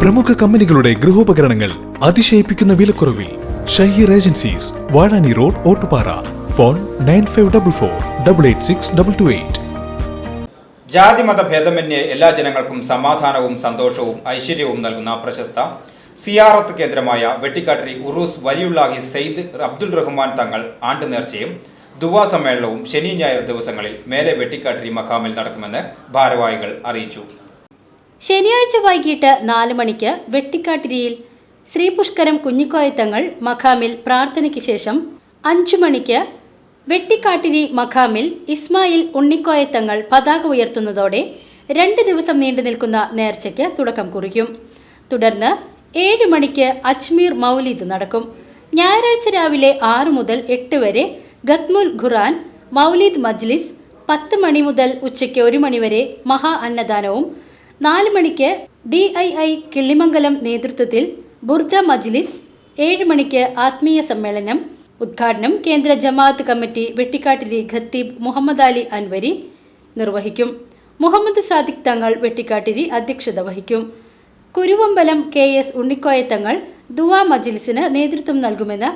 പ്രമുഖ കമ്പനികളുടെ ഗൃഹോപകരണങ്ങൾ അതിശയിപ്പിക്കുന്ന വിലക്കുറവിൽ Shaheer agencies Vazhani road Ottupara. Phone nine five double four double eight six double two eight. ജാതിമത ഭേദമന്യേ എല്ലാ ജനങ്ങൾക്കും സമാധാനവും സന്തോഷവും ഐശ്വര്യവും നൽകുന്ന പ്രശസ്ത സിയാറത്ത് കേന്ദ്രമായ വെട്ടിക്കാട്ടിരി ഉറൂസ് വലിയുള്ളാഹി സെയ്ദ് അബ്ദുൾ റഹ്മാൻ തങ്ങൾ ആണ്ട് നേർച്ചയും ദുവാ സമ്മേളനവും ശനി ഞായർ ദിവസങ്ങളിൽ മേലെ വെട്ടിക്കാട്ടിരി മഖാമിൽ നടക്കുമെന്ന് ഭാരവാഹികൾ അറിയിച്ചു. ശനിയാഴ്ച വൈകിട്ട് നാല് മണിക്ക് വെട്ടിക്കാട്ടിരിയിൽ ശ്രീപുഷ്കരം കുഞ്ഞിക്കോയത്തങ്ങൾ മഖാമിൽ പ്രാർത്ഥനയ്ക്ക് ശേഷം അഞ്ചു മണിക്ക് വെട്ടിക്കാട്ടിരി മഖാമിൽ ഇസ്മായിൽ ഉണ്ണിക്കോയത്തങ്ങൾ പതാക ഉയർത്തുന്നതോടെ രണ്ട് ദിവസം നീണ്ടു നിൽക്കുന്ന നേർച്ചയ്ക്ക് തുടക്കം കുറിക്കും. തുടർന്ന് ഏഴ് മണിക്ക് അജ്മീർ മൗലിദ് നടക്കും. ഞായറാഴ്ച രാവിലെ ആറ് മുതൽ എട്ട് വരെ ഗത്മുൽ ഖുറാൻ മൗലിദ് മജ്ലിസ് പത്ത് മണി മുതൽ ഉച്ചയ്ക്ക് ഒരു മണിവരെ മഹാ അന്നദാനവും നാല് മണിക്ക് ഡി ഐ ഐ കിള്ളിമംഗലം നേതൃത്വത്തിൽ ബുർദ മജ്ലിസ് ഏഴ് മണിക്ക് ആത്മീയ സമ്മേളനം ഉദ്ഘാടനം കേന്ദ്ര ജമാഅത്ത് കമ്മിറ്റി വെട്ടിക്കാട്ടിരി ഖത്തീബ് മുഹമ്മദ് അലി അൻവരി നിർവഹിക്കും. മുഹമ്മദ് സാദിഖ് തങ്ങൾ വെട്ടിക്കാട്ടിരി അധ്യക്ഷത വഹിക്കും. കുരുവമ്പലം കെ എസ് ഉണ്ണിക്കോയ തങ്ങൾ ദുവാ മജ്ലിസിന് നേതൃത്വം നൽകുമെന്ന്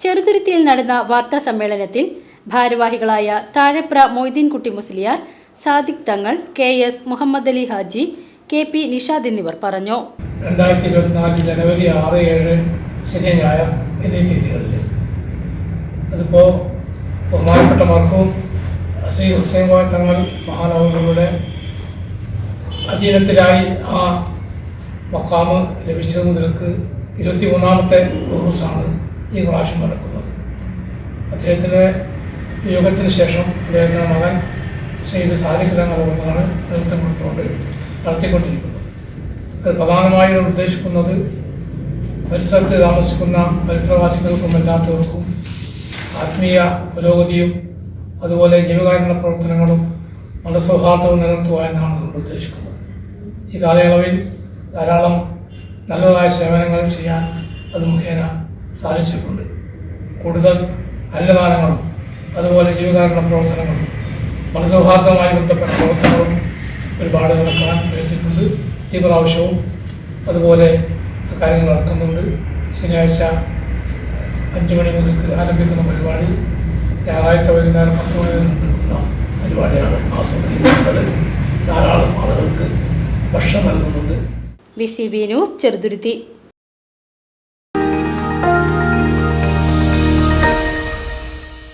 ചെറുതുരുത്തിയിൽ നടന്ന വാർത്താ സമ്മേളനത്തിൽ ഭാരവാഹികളായ താഴെപ്ര Moideenkutty Musliyar Sadiq Thangal K S Muhammad Ali Haji K P Nishad എന്നിവർ പറഞ്ഞു. രണ്ടായിരത്തി ഇരുപത്തിനാല് ജനുവരി ആറ് ഏഴ് ശനി ഞായർ എന്നീ തീയതികളിൽ. അതിപ്പോൾ ബഹുമാനപ്പെട്ട മർഹവും ശ്രീ ഹുസൈൻ കോയ തങ്ങൾ മഹാനവങ്ങളുടെ അധീനത്തിലായി ആ മക്കാമ് ലഭിച്ചത് മുതൽക്ക് ഇരുപത്തി മൂന്നാമത്തെ ദിവസമാണ് ഈ പ്രാവശ്യം നടക്കുന്നത്. അദ്ദേഹത്തിന്റെ യോഗത്തിന് ശേഷം അദ്ദേഹത്തിന്റെ മകൻ ശ്രീ സാധിക്കുന്ന തങ്ങളാണ് നേതൃത്വം കൊടുത്തുകൊണ്ട് നടത്തിക്കൊണ്ടിരിക്കുന്നത് അത് പ്രധാനമായും ഉദ്ദേശിക്കുന്നത് പരിസരത്ത് താമസിക്കുന്ന പരിസരവാസികൾക്കും അല്ലാത്തവർക്കും ആത്മീയ പുരോഗതിയും അതുപോലെ ജീവകാരുണ്യ പ്രവർത്തനങ്ങളും മതസൗഹാർദ്ദവും നിലനിർത്തുക എന്നാണ് നമ്മൾ ഉദ്ദേശിക്കുന്നത്. ഈ കാലയളവിൽ ധാരാളം നല്ലതായ സേവനങ്ങൾ ചെയ്യാൻ അത് മുഖേന സാധിച്ചിട്ടുണ്ട്. കൂടുതൽ അന്നദാനങ്ങളും അതുപോലെ ജീവകാരുണ്യ പ്രവർത്തനങ്ങളും മതസൗഹാർദ്ദവുമായി ബന്ധപ്പെട്ട പ്രവർത്തനങ്ങളും ഒരുപാട് നടക്കാൻ കഴിഞ്ഞിട്ടുണ്ട് ഈ പ്രാവശ്യവും അതുപോലെ കാര്യങ്ങൾ നടക്കുന്നുണ്ട്. ശനിയാഴ്ച അഞ്ച് മണി മുതൽ ആരംഭിക്കുന്ന പരിപാടി. ഞായറാഴ്ച വൈകുന്നേരം പത്ത് മണി വരെ നടക്കുന്ന പരിപാടിയാണ് ആസ്വദിക്കുന്നത് ധാരാളം ആളുകൾക്ക് ഭക്ഷണം നൽകുന്നുണ്ട്. B C B news Cheruthuruthy.